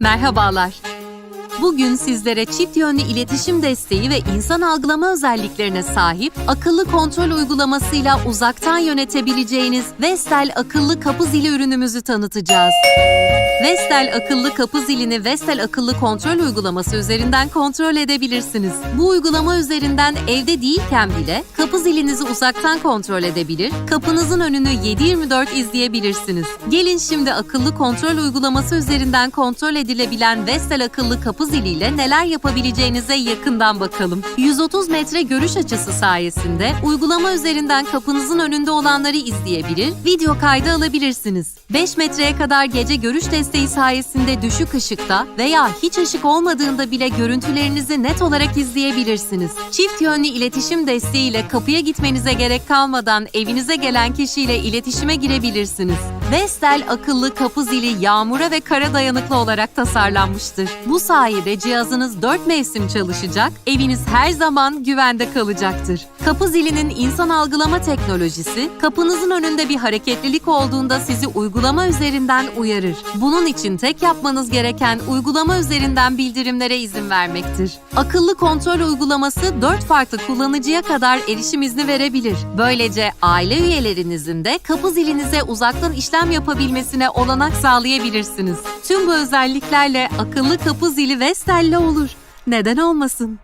Merhabalar. Bugün sizlere çift yönlü iletişim desteği ve insan algılama özelliklerine sahip akıllı kontrol uygulamasıyla uzaktan yönetebileceğiniz Vestel akıllı kapı zili ürünümüzü tanıtacağız. Vestel akıllı kapı zilini Vestel akıllı kontrol uygulaması üzerinden kontrol edebilirsiniz. Bu uygulama üzerinden evde değilken bile kapı zilinizi uzaktan kontrol edebilir, kapınızın önünü 7/24 izleyebilirsiniz. Gelin şimdi akıllı kontrol uygulaması üzerinden kontrol edilebilen Vestel akıllı kapı ziliyle neler yapabileceğinize yakından bakalım. 130 metre görüş açısı sayesinde uygulama üzerinden kapınızın önünde olanları izleyebilir, video kaydı alabilirsiniz. 5 metreye kadar gece görüş desteği sayesinde düşük ışıkta veya hiç ışık olmadığında bile görüntülerinizi net olarak izleyebilirsiniz. Çift yönlü iletişim desteğiyle kapıya gitmenize gerek kalmadan evinize gelen kişiyle iletişime girebilirsiniz. Vestel akıllı kapı zili yağmura ve kara dayanıklı olarak tasarlanmıştır. Bu sayede cihazınız 4 mevsim çalışacak, eviniz her zaman güvende kalacaktır. Kapı zilinin insan algılama teknolojisi, kapınızın önünde bir hareketlilik olduğunda sizi uygulama üzerinden uyarır. Bunun için tek yapmanız gereken uygulama üzerinden bildirimlere izin vermektir. Akıllı kontrol uygulaması 4 farklı kullanıcıya kadar erişim izni verebilir. Böylece aile üyelerinizin de kapı zilinize uzaktan işlem yapabilmesine olanak sağlayabilirsiniz. Tüm bu özelliklerle akıllı kapı zili Vestel'le olur. Neden olmasın?